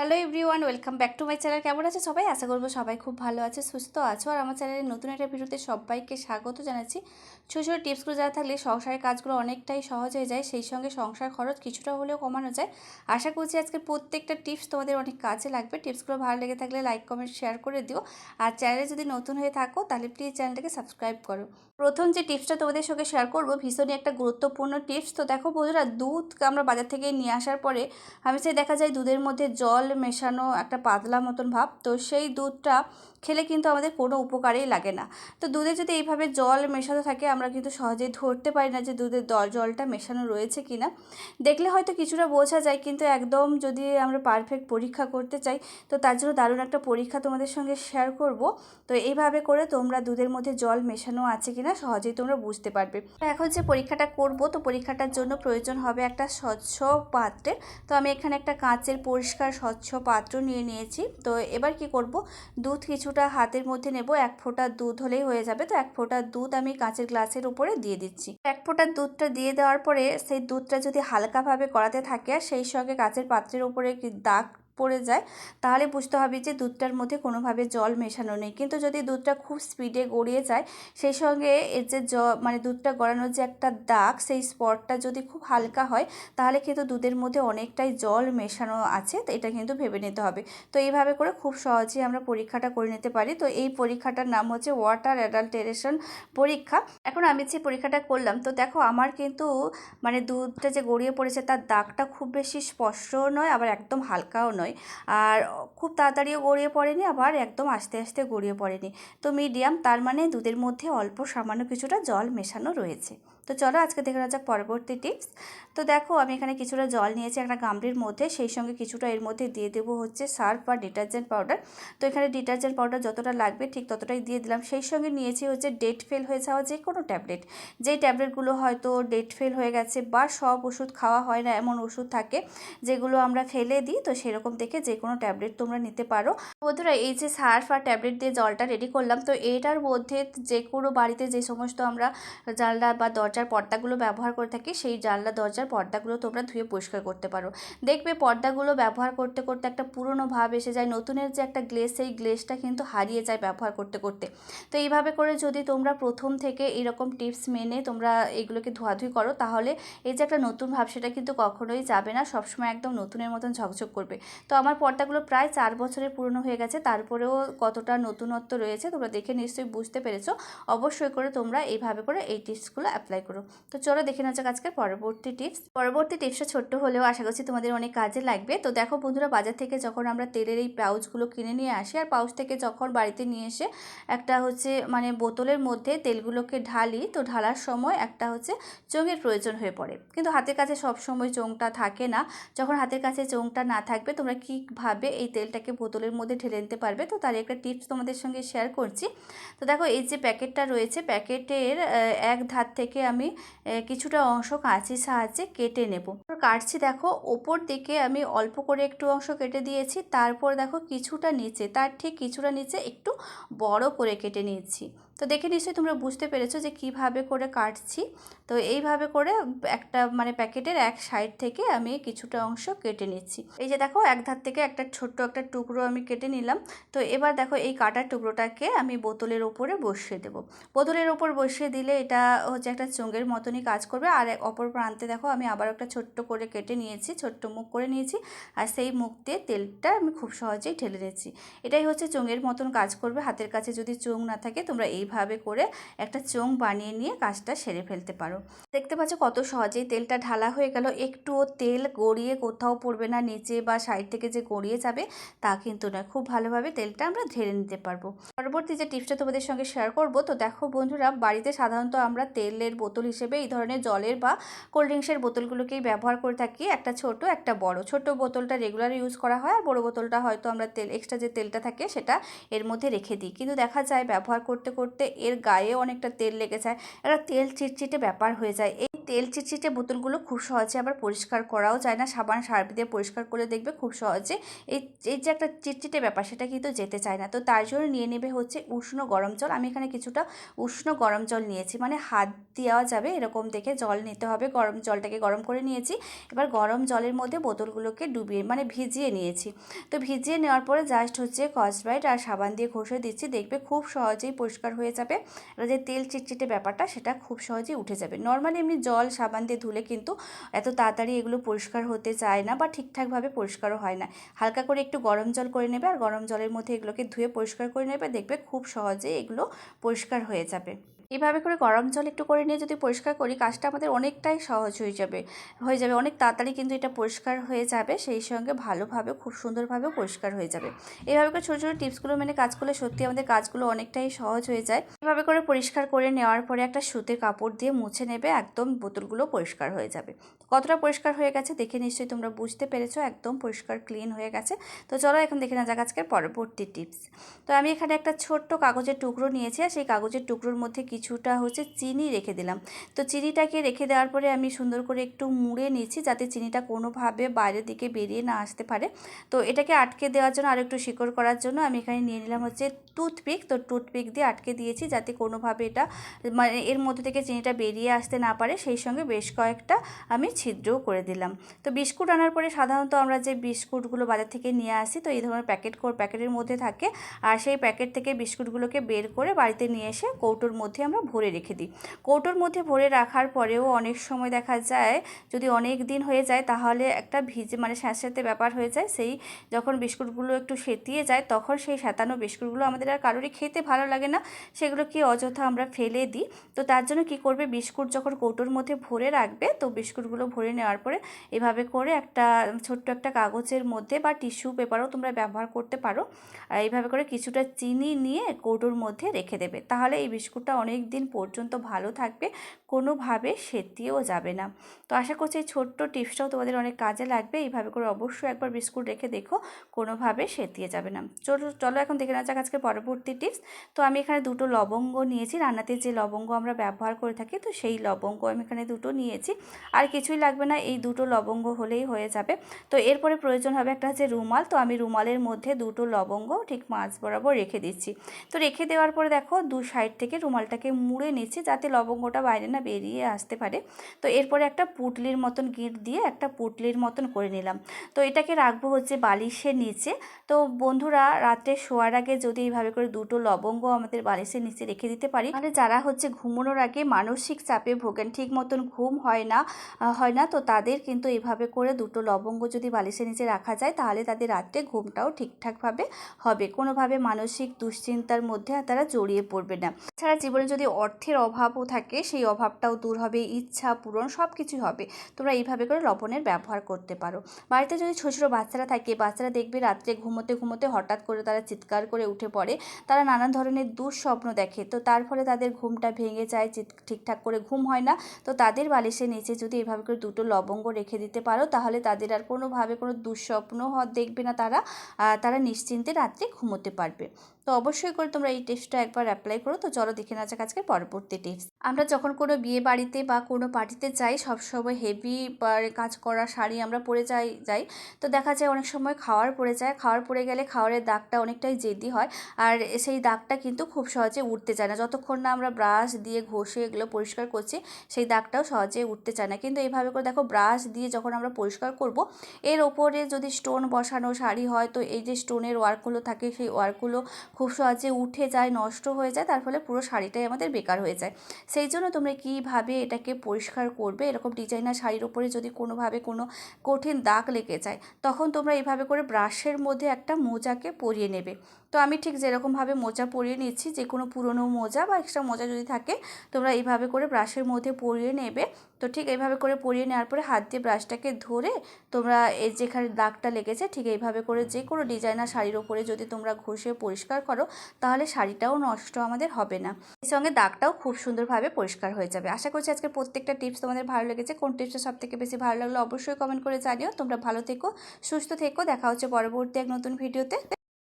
Hello everyone welcome back to my channel কেমন আছে সবাই? আশা করব সবাই খুব ভালো আছে, সুস্থ আছো। আর আমার চ্যানেলের নতুন একটা ভিডিওতে সবাইকে স্বাগত জানাচ্ছি। ছোটো ছোটো টিপসগুলো যারা থাকলে সংসারের কাজগুলো অনেকটাই সহজ হয়ে যায়, সেই সঙ্গে সংসার খরচ কিছুটা হলেও কমানো যায়। আশা করছি আজকে প্রত্যেকটা টিপস তোমাদের অনেক কাজে লাগবে। টিপসগুলো ভালো লেগে থাকলে লাইক কমেন্ট শেয়ার করে দিও। আর চ্যানেলে যদি নতুন হয়ে থাকো, তাহলে প্লিজ চ্যানেলটাকে সাবস্ক্রাইব করো। প্রথম যে টিপসটা তোমাদের সঙ্গে শেয়ার করব, ভীষণই একটা গুরুত্বপূর্ণ টিপস। তো দেখো বন্ধুরা, দুধ আমরা বাজার থেকে নিয়ে আসার পরে আমি সেই দেখা যায় দুধের মধ্যে জল মেশানো একটা পাতলা মতন ভাব। তো সেই দুধটা খেলে কিন্তু আমাদের কোনো উপকারেই লাগে না। তো দুধে যদি এইভাবে জল মেশানো থাকে, আমরা কিন্তু সহজেই ধরতে পারি না যে দুধের জলটা মেশানো রয়েছে কি না দেখলে হয়তো কিছুটা বোঝা যায়, কিন্তু একদম যদি আমরা পারফেক্ট পরীক্ষা করতে চাই, তো তার জন্য দারুণ একটা পরীক্ষা তোমাদের সঙ্গে শেয়ার করব। তো এইভাবে করে তোমরা দুধের মধ্যে জল মেশানো আছে কিনা, সহজেই তোমরা বুঝতে পারবে। এখন যে পরীক্ষাটা করব, তো পরীক্ষাটার জন্য প্রয়োজন হবে একটা স্বচ্ছ পাত্রে। তো আমি এখানে একটা কাঁচের পরিষ্কার স্বচ্ছ পাত্র নিয়ে নিয়েছি। তো এবার কি করব, দুধ কিছুটা হাতের মধ্যে নেব, এক ফোঁটা দুধ হলেই হয়ে যাবে। তো এক ফোঁটা দুধ আমি কাঁচের গ্লাসের উপরে দিয়ে দিচ্ছি। এক ফোঁটা দুধটা দিয়ে দেওয়ার পরে সেই দুধটা যদি হালকাভাবে করাতে থাকে, সেই সঙ্গে কাঁচের পাত্রের উপরে দাগ পড়ে যায়, তাহলে বুঝতে হবে যে দুধটার মধ্যে কোনোভাবে জল মেশানো নেই। কিন্তু যদি দুধটা খুব স্পিডে গড়িয়ে যায়, সেই সঙ্গে এর যে জ মানে দুধটা গড়ানোর যে একটা দাগ, সেই স্পটটা যদি খুব হালকা হয়, তাহলে কিন্তু দুধের মধ্যে অনেকটাই জল মেশানো আছে, তো এটা কিন্তু ভেবে নিতে হবে। তো এইভাবে করে খুব সহজেই আমরা পরীক্ষাটা করে নিতে পারি। তো এই পরীক্ষাটার নাম হচ্ছে ওয়াটার অ্যাডাল্টারেশন পরীক্ষা। এখন আমি যে পরীক্ষাটা করলাম, তো দেখো আমার কিন্তু মানে দুধটা যে গড়িয়ে পড়েছে, তার দাগটা খুব বেশি স্পষ্টও নয়, আবার একদম হালকাও নয়। আর খুব তাড়াতাড়িও গড়িয়ে পড়েনি, আবার একদম আস্তে আস্তে গড়িয়ে পড়েনি। তো মিডিয়াম, তার মানে দুধের মধ্যে অল্প সামান্য কিছুটা জল মেশানো রয়েছে। তো চলো আজকে দেখে যাক পরবর্তী টিপস তো দেখো, আমি এখানে কিছুটা জল নিয়েছি একটা গামলির মধ্যে, সেই সঙ্গে কিছুটা এর মধ্যে দিয়ে দেবো হচ্ছে সার্ফ বা ডিটারজেন্ট পাউডার। তো এখানে ডিটারজেন্ট পাউডার যতটা লাগবে ঠিক ততটাই দিয়ে দিলাম। সেই সঙ্গে নিয়েছি হচ্ছে ডেট ফেল হয়ে যাওয়া যে কোনো ট্যাবলেট। যেই ট্যাবলেটগুলো হয়তো ডেট ফেল হয়ে গেছে বা সব ওষুধ খাওয়া হয় না, এমন ওষুধ থাকে যেগুলো আমরা ফেলে দিই, তো সেরকম দেখে যে কোনো ট্যাবলেট তোমরা নিতে পারো। বন্ধুরা, এই যে সার্ফ আর ট্যাবলেট দিয়ে জলটা রেডি করলাম, তো এটার মধ্যে যে কোনো বাড়িতে যে সমস্ত আমরা জানলা বা দরজার পর্দাগুলো ব্যবহার করে থাকি, সেই জানলা, দরজার পর্দাগুলো তোমরা ধুয়ে পরিষ্কার করতে পারো। দেখবে পর্দাগুলো ব্যবহার করতে করতে একটা পুরনো ভাব এসে যায়, নতুনের যে একটা গ্লেস সেই গ্লেসটা কিন্তু হারিয়ে যায় ব্যবহার করতে করতে। তো এইভাবে করে যদি তোমরা প্রথম থেকে এরকম টিপস মেনে তোমরা এগুলোকে ধোয়াধুয়ি করো, তাহলে এই যে একটা নতুন ভাব, সেটা কিন্তু কখনোই যাবে না, সবসময় একদম নতুনের মতন ঝকঝক করবে। তো আমার পর্দাগুলো প্রায় চার বছরের পুরনো হয়ে গেছে। তারপরেও কতটা নতুনত্ব রয়েছে তোমরা দেখে নিশ্চয়ই বুঝতে পেরেছ। অবশ্যই করে তোমরা এইভাবে করে এই টিপসগুলো অ্যাপ্লাই করো। তো চলো দেখে নেওয়া যাক আজকে পরবর্তী টিপস। পরবর্তী টিপসটা ছোট্ট হলেও আশা করছি তোমাদের অনেক কাজে লাগবে। তো দেখো বন্ধুরা, বাজার থেকে যখন আমরা তেলের এই পাউচগুলো কিনে নিয়ে আসি, আর পাউচ থেকে যখন বাড়িতে নিয়ে এসে একটা হচ্ছে মানে বোতলের মধ্যে তেলগুলোকে ঢালি, তো ঢালার সময় একটা হচ্ছে চোঙের প্রয়োজন হয়ে পড়ে। কিন্তু হাতের কাছে সব সময় চোঙটা থাকে না। যখন হাতের কাছে চোঙটা না থাকবে, তোমরা কীভাবে এই তেলটাকে বোতলের মধ্যে ঢেলে নিতে পারবে? তো তার একটা টিপস তোমাদের সঙ্গে শেয়ার করছি। তো দেখো, এই যে প্যাকেটটা রয়েছে, প্যাকেটের এক ধার থেকে আমি কিছুটা অংশ কাঁচির সাহায্যে কেটে নেব। কাটছি, দেখো, ওপর দিকে আমি অল্প করে একটু অংশ কেটে দিয়েছি। তারপর দেখো, কিছুটা নিচে, তার ঠিক কিছুটা নিচে একটু বড় করে কেটে নিয়েছি। তো দেখে নিশ্চয়ই তোমরা বুঝতে পেরেছ যে কীভাবে করে কাটছি। তো এইভাবে করে একটা মানে প্যাকেটের এক সাইড থেকে আমি কিছুটা অংশ কেটে নিচ্ছি। এই যে দেখো, এক ধার থেকে একটা ছোট্ট একটা টুকরো আমি কেটে নিলাম। তো এবার দেখো, এই কাটার টুকরোটাকে আমি বোতলের ওপরে বসিয়ে দেব। বোতলের ওপর বসিয়ে দিলে এটা হচ্ছে একটা চোঙের মতনই কাজ করবে। আর অপর প্রান্তে দেখো, আমি আবার একটা ছোট্ট করে কেটে নিয়েছি, ছোট্ট মুখ করে নিয়েছি। আর সেই মুখ দিয়ে তেলটা আমি খুব সহজেই ঢেলে নিয়েছি এটাই হচ্ছে চোঙের মতন কাজ করবে। হাতের কাছে যদি চোঙ না থাকে, তোমরা এইভাবে করে একটা চোঙ বানিয়ে নিয়ে কাজটা সেরে ফেলতে পারো। দেখতে পাচ্ছ কত সহজেই তেলটা ঢালা হয়ে গেল। একটুও তেল গড়িয়ে কোথাও পড়বে না, নিচে বা সাইড থেকে যে গড়িয়ে যাবে তা কিন্তু না খুব ভালোভাবে তেলটা আমরা ঢেলে নিতে পারব। পরবর্তী যে টিপসটা তোমাদের সঙ্গে শেয়ার করব, তো দেখো বন্ধুরা, বাড়িতে সাধারণত আমরা তেলের বোতল হিসেবে এই ধরনের জলের বা কোল্ড ড্রিঙ্কসের বোতলগুলোকেই ব্যবহার করে থাকি। একটা ছোট, একটা বড়। ছোট বোতলটা রেগুলার ইউজ করা হয় আর বড় বোতলটা হয়তো আমরা তেল এক্সট্রা যে তেলটা থাকে সেটা এর মধ্যে রেখে দিই। কিন্তু দেখা যায় ব্যবহার করতে করতে এর গায়ে অনেকটা তেল লেগে যায় একটা তেল চিটচিটে ব্যাপার হয়ে যায়। তেল চিটচিটে বোতলগুলো খুব সহজে আবার পরিষ্কার করাও যায় না। সাবান, সার্ফ দিয়ে পরিষ্কার করে দেখবে খুব সহজে। এই এই যে একটা চিটচিটে ব্যাপার, সেটা কিন্তু যেতে চায় না। তো তার জন্য নিয়ে নেবে হচ্ছে উষ্ণ গরম জল। আমি এখানে কিছুটা উষ্ণ গরম জল নিয়েছি। মানে হাত দেওয়া যাবে এরকম দেখে জল নিতে হবে। গরম জলটাকে গরম করে নিয়েছি। এবার গরম জলের মধ্যে বোতলগুলোকে ডুবিয়ে মানে ভিজিয়ে নিয়েছি। তো ভিজিয়ে নেওয়ার পরে জাস্ট হচ্ছে কসব্রাইট আর সাবান দিয়ে ঘষে দিচ্ছি। দেখবে খুব সহজেই পরিষ্কার হয়ে যাবে। যে তেল চিটচিটে ব্যাপারটা, সেটা খুব সহজেই উঠে যাবে। নর্মালি এমনি জল সাবান দিয়ে ধুলে কিন্তু এত তাড়াতাড়ি এগুলো পরিষ্কার হতে চায় না বা ঠিকঠাকভাবে পরিষ্কারও হয় না। হালকা করে একটু গরম জল করে নেবে আর গরম জলের মধ্যে এগুলোকে ধুয়ে পরিষ্কার করে নেবে, দেখবে খুব সহজেই এগুলো পরিষ্কার হয়ে যাবে। এভাবে করে গরম জল একটু করে নিয়ে যদি পরিষ্কার করি, কাজটা আমাদের অনেকটাই সহজ হয়ে যাবে হয়ে যাবে। অনেক তাড়াতাড়ি কিন্তু এটা পরিষ্কার হয়ে যাবে, সেই সঙ্গে ভালোভাবে খুব সুন্দরভাবে পরিষ্কার হয়ে যাবে। এভাবে করে ছোটো ছোটো টিপসগুলো মেনে কাজ করলে সত্যি আমাদের কাজগুলো অনেকটাই সহজ হয়ে যায়। এভাবে করে পরিষ্কার করে নেওয়ার পরে একটা সুতির কাপড় দিয়ে মুছে নেবে, একদম বোতলগুলো পরিষ্কার হয়ে যাবে। কতটা পরিষ্কার হয়ে গেছে দেখে নিশ্চয়ই তোমরা বুঝতে পেরেছ, একদম পরিষ্কার, ক্লিন হয়ে গেছে। তো চলো এখন দেখে না যাক আজকের পরবর্তী টিপস। তো আমি এখানে একটা ছোট্ট কাগজের টুকরো নিয়েছি, আর সেই কাগজের টুকরোর মধ্যে কিছুটা হচ্ছে চিনি রেখে দিলাম। তো চিনিটাকে রেখে দেওয়ার পরে আমি সুন্দর করে একটু মুড়ে নিয়েছি যাতে চিনিটা কোনোভাবে বাইরের দিকে বেরিয়ে না আসতে পারে। তো এটাকে আটকে দেওয়ার জন্য আর একটু শিকড় করার জন্য আমি এখানে নিয়ে নিলাম হচ্ছে টুথপিক। তো টুথপিক দিয়ে আটকে দিয়েছি যাতে কোনোভাবে এটা মানে এর মধ্যে থেকে চিনিটা বেরিয়ে আসতে না পারে। সেই সঙ্গে বেশ কয়েকটা আমি ছিদ্রও করে দিলাম। তো বিস্কুট আনার পরে সাধারণত আমরা যে বিস্কুটগুলো বাজার থেকে নিয়ে আসি, তো এই ধরনের প্যাকেট প্যাকেটের মধ্যে থাকে। আর সেই প্যাকেট থেকে বিস্কুটগুলোকে বের করে বাড়িতে নিয়ে এসে কৌটোর মধ্যে আমরা ভরে রেখে দিই। কৌটোর মধ্যে ভরে রাখার পরেও অনেক সময় দেখা যায়, যদি অনেক দিন হয়ে যায় তাহলে একটা ভিজে মানে স্যাঁতস্যাঁতে ব্যাপার হয়ে যায়। সেই যখন বিস্কুটগুলো একটু সেতিয়ে যায় তখন সেই স্যাঁতানো বিস্কুটগুলো আমাদের আর কারোরই খেতে ভালো লাগে না। সেগুলো কি অযথা আমরা ফেলে দিই। তো তার জন্য কি করবে? বিস্কুট যখন কৌটোর মধ্যে ভরে রাখবে তো বিস্কুটগুলো ভরে নেওয়ার পরে এভাবে করে একটা ছোট্ট একটা কাগজের মধ্যে বা টিস্যু পেপারও তোমরা ব্যবহার করতে পারো। আর এইভাবে করে কিছুটা চিনি নিয়ে কৌটোর মধ্যে রেখে দেবে। তাহলে এই বিস্কুটটা অনেক দিন পর্যন্ত ভালো থাকবে, কোনোভাবে সেতিয়েও যাবে না। তো আশা করছি এই ছোট্ট টিপসটাও তোমাদের অনেক কাজে লাগবে। এইভাবে করে অবশ্যই একবার বিস্কুট রেখে দেখো, কোনোভাবে সেতিয়ে যাবে না। চলো চলো এখন দেখে নেওয়া যাক আজকে পরবর্তী টিপস। তো আমি এখানে দুটো লবঙ্গ নিয়েছি। রান্নাতে যে লবঙ্গ আমরা ব্যবহার করে থাকি, তো সেই লবঙ্গ আমি এখানে দুটো নিয়েছি। আর কিছুই লাগবে না, এই দুটো লবঙ্গ হলেই হয়ে যাবে। তো এরপরে প্রয়োজন হবে একটা হচ্ছে রুমাল। তো আমি রুমালের মধ্যে দুটো লবঙ্গ ঠিক মাছ বরাবর রেখে দিচ্ছি। তো রেখে দেওয়ার পরে দেখো দু সাইড থেকে রুমালটাকে মুড়ে নিচ্ছি যাতে লবঙ্গটা বাইরে না বেরিয়ে আসতে পারে। তো এরপরে একটা পুটলির মতন গিট দিয়ে একটা পুটলির মতন করে নিলাম। তো এটাকে রাখব হচ্ছে বালিশের নিচে। তো বন্ধুরা, রাত্রে শোয়ার আগে যদি এইভাবে করে দুটো লবঙ্গ আমাদের বালিশের নিচে রেখে দিতে পারি মানে যারা হচ্ছে ঘুমানোর আগে মানসিক চাপে ভোগেন ঠিক মতন ঘুম হয় না হয় না, তো তাদের কিন্তু এভাবে করে দুটো লবঙ্গ যদি বালিশের নিচে রাখা যায়, তাহলে তাদের রাত্রে ঘুমটাও ঠিকঠাকভাবে হবে। কোনোভাবে মানসিক দুশ্চিন্তার মধ্যে তারা জড়িয়ে পড়বে না। ছাড়া জীবনে যদি অর্থের অভাবও থাকে, সেই অভাবটাও দূর হবে, ইচ্ছা পূরণ সব কিছুই হবে। তোমরা এইভাবে করে লবণের ব্যবহার করতে পারো। বাড়িতে যদি ছোটো ছোটো বাচ্চারা থাকে, বাচ্চারা দেখবে রাত্রে ঘুমোতে ঘুমোতে হঠাৎ করে তারা চিৎকার করে উঠে পড়ে। তারা নানান ধরনের দুঃস্বপ্ন দেখে। তো তার ফলে তাদের ঘুমটা ভেঙে যায় ঠিকঠাক করে ঘুম হয় না। তো তাদের বালিশের নিচে যদি এভাবে করে দুটো লবঙ্গ রেখে দিতে পারো, তাহলে তাদের আর কোনোভাবে কোনো দুঃস্বপ্ন দেখবে না তারা। তারা নিশ্চিন্তে রাত্রে ঘুমোতে পারবে। তো অবশ্যই করে তোমরা এই টিপসটা একবার অ্যাপ্লাই করো। তো চলো দেখে নেওয়া যাক আজকে পরবর্তী টিপস আমরা যখন কোনো বিয়ে বাড়িতে বা কোনো পার্টিতে যাই, সবসময় হেভি কাজ করা শাড়ি আমরা পরে যাই যাই। তো দেখা যায় অনেক সময় খাওয়ার পড়ে যায়। খাওয়ার পড়ে গেলে খাওয়ারের দাগটা অনেকটাই জেদি হয়। আর সেই দাগটা কিন্তু খুব সহজে উঠতে চায় না। যতক্ষণ না আমরা ব্রাশ দিয়ে ঘষে এগুলো পরিষ্কার করছি, সেই দাগটাও সহজে উঠতে চায় না। কিন্তু এইভাবে করে দেখো ব্রাশ দিয়ে যখন আমরা পরিষ্কার করব, এর ওপরে যদি স্টোন বসানো শাড়ি হয়, তো এই যে স্টোনের ওয়ার্কগুলো থাকে, সেই ওয়ার্কগুলো খুব সহজে উঠে যায়, নষ্ট হয়ে যায়, তার ফলে পুরো শাড়িটাই আমাদের বেকার হয়ে যায়। সেই জন্য তোমরা কীভাবে এটাকে পরিষ্কার করবে? এরকম ডিজাইনার শাড়ির ওপরে যদি কোনোভাবে কোনো কঠিন দাগ লেগে যায়, তখন তোমরা এইভাবে করে ব্রাশের মধ্যে একটা মোজাকে পরিয়ে নেবে। তো আমি ঠিক যেরকমভাবে মোজা পরিয়ে নিচ্ছি যে কোনো পুরনো মোজা বা এক্সট্রা মোজা যদি থাকে, তোমরা এইভাবে করে ব্রাশের মধ্যে পরিয়ে নেবে। তো ঠিক এইভাবে করে পরিয়ে নেওয়ার পরে হাত দিয়ে ব্রাশটাকে ধরে তোমরা এই যেখানে দাগটা লেগেছে ঠিক এইভাবে করে যে কোনো ডিজাইনার শাড়ির ওপরে যদি তোমরা ঘষে পরিষ্কার করো, তাহলে শাড়িটাও নষ্ট আমাদের হবে না। এর সঙ্গে দাগটাও খুব সুন্দরভাবে পরিষ্কার হয়ে যাবে। আশা করছি আজকে প্রত্যেকটা টিপস তোমাদের ভালো লেগেছে। কোন টিপসটা সব থেকে বেশি ভালো লাগল অবশ্যই কমেন্ট করে জানিও। তোমরা ভালো থেকো, সুস্থ থেকো। দেখা হচ্ছে পরবর্তী এক নতুন ভিডিওতে